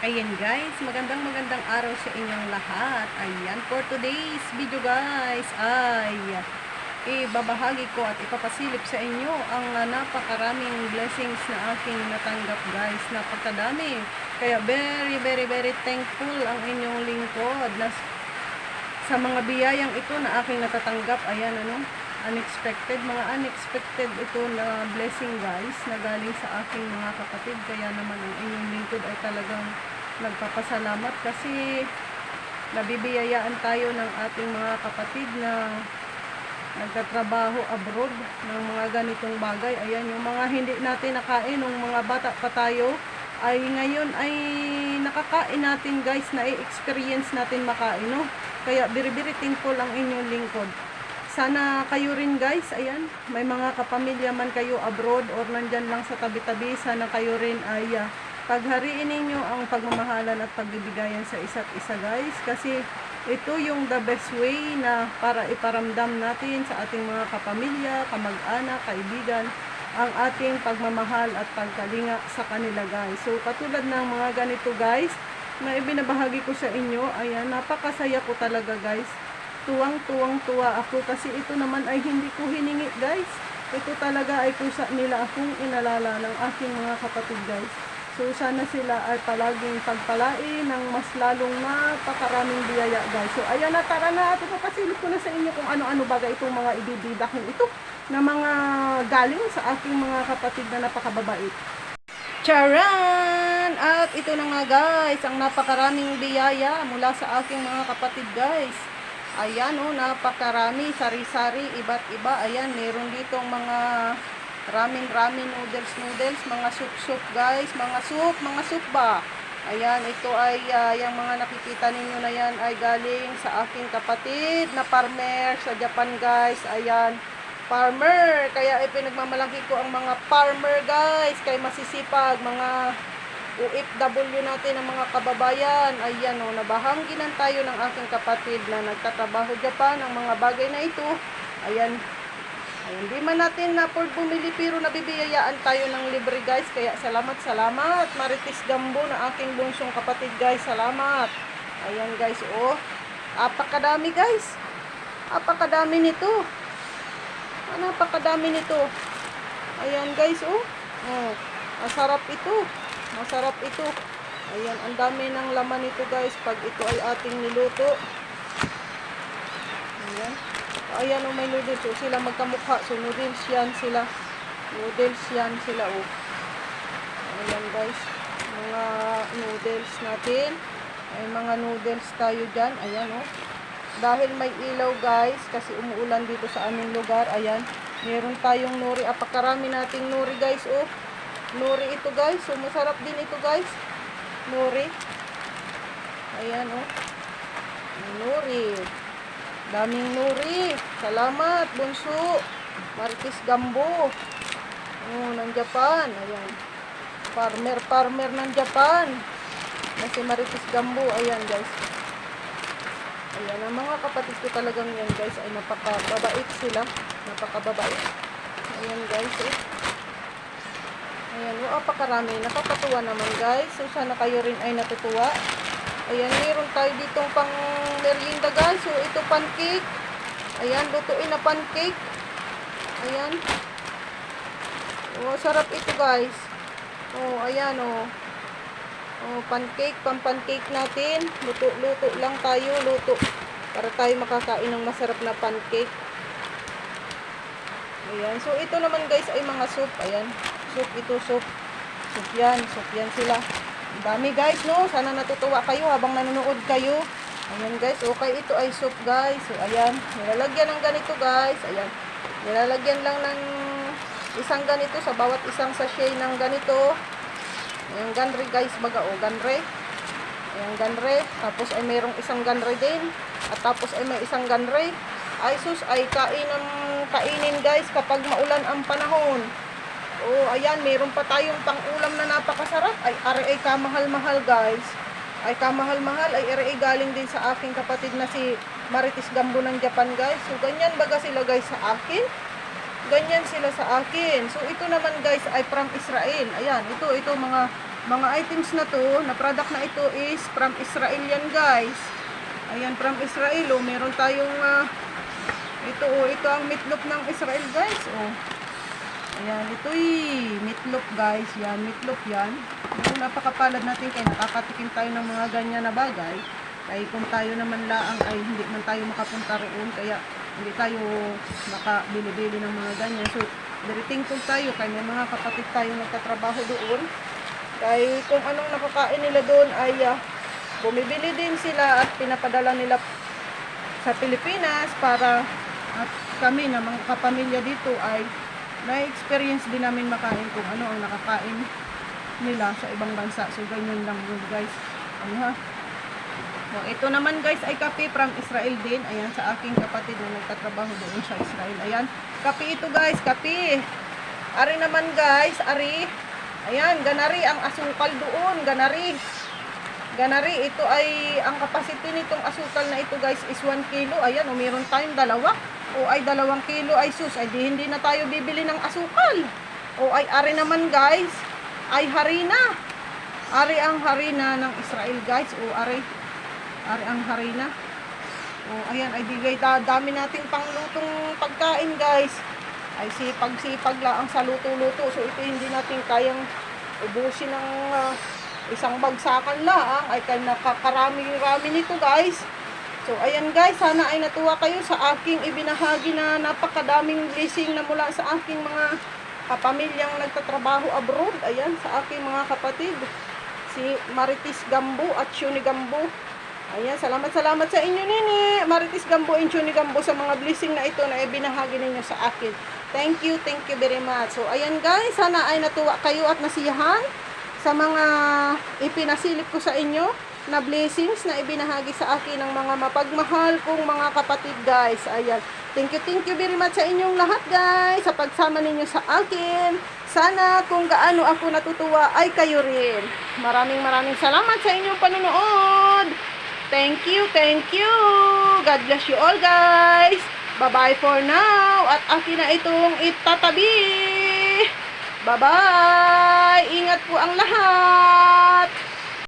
Ayan guys, magandang magandang araw sa inyong lahat. Ayan, for today's video guys, ay ibabahagi ko at ipapasilip sa inyo ang uh, napakaraming blessings na aking natanggap guys. Napakadami. Kaya very, very, very thankful ang inyong lingkod na sa mga biyayang ito na aking natatanggap. Ayan, ano, unexpected, mga unexpected ito na blessing guys na galing sa aking mga kapatid. Kaya naman ang inyong lingkod ay talagang nagpapasalamat kasi nabibiyayaan tayo ng ating mga kapatid na nagtatrabaho abroad ng mga ganitong bagay. Ayan, yung mga hindi natin nakain nung mga bata pa tayo ay ngayon ay nakakain natin guys, na i-experience natin makain, no? Kaya biri-biri thankful ang inyong lingkod. Sana kayo rin guys, ayan, may mga kapamilya man kayo abroad or nandyan lang sa tabi-tabi, sana kayo rin ay uh, paghariin ninyo ang pagmamahalan at pagbibigayan sa isa't isa guys kasi ito yung the best way na para iparamdam natin sa ating mga kapamilya, kamag-anak, kaibigan ang ating pagmamahal at pagkalinga sa kanila guys. So katulad ng mga ganito guys na ibinabahagi ko sa inyo, ayan, napakasaya ko talaga guys. Tuwang-tuwang tuwa ako kasi ito naman ay hindi ko hiningi guys. Ito talaga ay kusa nila akong inalala ng aking mga kapatid guys. So sana sila ay palaging pagpalain ng mas lalong napakaraming biyaya guys. So ayan na tara na at ipapasilip ko na sa inyo kung ano-ano bagay itong mga ibibidahin ito na mga galing sa aking mga kapatid na napakababait. Charan! At ito na nga guys, ang napakaraming biyaya mula sa aking mga kapatid guys. Ayan oh, napakarami, sari-sari, iba't iba. Ayan, meron ditong mga ramen-ramen noodles noodles, mga soup-soup guys, mga soup, mga soup ba? Ayan, ito ay uh, yung mga nakikita ninyo na yan ay galing sa aking kapatid na farmer sa Japan guys. Ayan, farmer. Kaya ipinagmamalaki ko ang mga farmer guys. Kay masisipag, mga OFW natin ang mga kababayan. Ayan o, oh, nabahangginan tayo ng aking kapatid na nagtatrabaho Japan ang mga bagay na ito. Ayan, Ay, hindi man natin na for bumili pero nabibiyayaan tayo ng libre guys. Kaya salamat, salamat. Marites Gambo na aking bunsong kapatid guys. Salamat. Ayan guys, oh. Apakadami guys. Apakadami nito. Napakadami nito. Ayan guys, oh. Oh, masarap ito. Masarap ito. Ayan, ang dami ng laman nito guys pag ito ay ating niluto. Ayan. Ayan, oh, may noodles. Oh, sila magkamukha. So, noodles yan sila. Noodles yan sila, oh. Ayan guys. Mga noodles natin. Ay, mga noodles tayo dyan. Ayan, oh dahil may ilaw guys kasi umuulan dito sa aming lugar ayan meron tayong nuri apakarami nating nuri guys oh nuri ito guys. So masarap din ito guys. Nuri ayan oh. Nuri daming nuri salamat bunso. Marquis Gambo. Oh ng Japan. Ayan. Farmer farmer ng Japan. Na si Marites Gambo. Ayan guys. Ayan, ang mga kapatid ko talagang yan guys ay napakababait sila. Napakababait. Ayan guys eh. Ayan, yung apakarami. Nakakatuwa naman guys. So sana kayo rin ay natutuwa. Ayan, meron tayo ditong pang merienda guys. So ito pancake. Ayan, lutuin na pancake. Ayan. Oh, sarap ito guys. Oh, ayan oh. Oh, pancake, pang-pancake natin. Luto-luto lang tayo, luto. Para tayo makakain ng masarap na pancake. Ayan. So, ito naman guys ay mga soup. Ayan. Soup ito, soup. Soup yan. Soup yan sila. Ang dami guys, no? Sana natutuwa kayo habang nanonood kayo. Ayan guys. Okay, ito ay soup guys. So, ayan. Nilalagyan ng ganito guys. Ayan. Nilalagyan lang ng isang ganito sa bawat isang sachet ng ganito. Ayan, ganre guys, baga o, oh, ganre. Ayan, ganre. Tapos ay mayroong isang ganre din. At tapos ay may isang ganre. Ay sus, ay kainin, kainin guys kapag maulan ang panahon. Oh, ayan, mayroon pa tayong pang-ulam na napakasarap. Ay, ay kamahal-mahal guys. Ay kamahal-mahal, ay ay galing din sa aking kapatid na si Marites Gambo ng Japan guys. So, ganyan baga sila guys sa akin. Ganyan sila sa akin. So, ito naman guys ay from Israel. Ayan, ito, ito mga mga items na to, na product na ito is from Israel yan guys. Ayan, from Israel. Oh, meron tayong, ah, ito oh, ito ang meatloaf ng Israel guys. Oh. Ayan, ito'y meatloaf guys. Yan, meatloaf yan. Ito napakapalad natin kaya nakakatikim tayo ng mga ganyan na bagay. Kaya kung tayo naman laang ay hindi man tayo makapunta roon, kaya hindi tayo makabili-bili ng mga ganyan. So, very thankful tayo kaya may mga kapatid tayo nagtatrabaho doon. Kaya kung anong nakakain nila doon ay ah, bumibili din sila at pinapadala nila sa Pilipinas para at kami na mga kapamilya dito ay na-experience din namin makain kung ano ang nakakain nila sa ibang bansa. So, ganyan lang yun guys. Ano ha? So, ito naman guys ay kape from Israel din. Ayan, sa aking kapatid na nagtatrabaho doon sa Israel. Ayan, kape ito guys, kape. Ari naman guys, ari. Ayan, ganari ang asukal doon, ganari. Ganari, ito ay, ang capacity nitong asukal na ito guys is 1 kilo. Ayan, o meron tayong dalawa. O ay dalawang kilo ay sus, ay di hindi na tayo bibili ng asukal. O ay ari naman guys, ay harina. Ari ang harina ng Israel guys. O ari, ari ang harina. O ayan, ay digay da, dami nating panglutong pagkain guys. Ay sipag-sipag lang sa luto-luto. So ito hindi natin kayang ubusin ng ah, isang bagsakan lang. Ay kaya nakakarami-rami nito guys. So, ayan guys, sana ay natuwa kayo sa aking ibinahagi na napakadaming blessing na mula sa aking mga kapamilyang nagtatrabaho abroad. Ayan, sa aking mga kapatid. Si Maritis Gambo at Shuni Gambo. Ayan, salamat salamat sa inyo nini. Maritis Gambo and Shuni Gambo sa mga blessing na ito na ibinahagi ninyo sa akin. Thank you, thank you very much. So, ayan guys, sana ay natuwa kayo at nasiyahan sa mga ipinasilip ko sa inyo na blessings na ibinahagi sa akin ng mga mapagmahal kong mga kapatid guys. Ayan. Thank you, thank you very much sa inyong lahat guys sa pagsama ninyo sa akin. Sana kung gaano ako natutuwa ay kayo rin. Maraming maraming salamat sa inyong panonood. Thank you, thank you. God bless you all guys. Bye-bye for now. At akin na itong itatabi. Bye-bye. Ingat po ang lahat.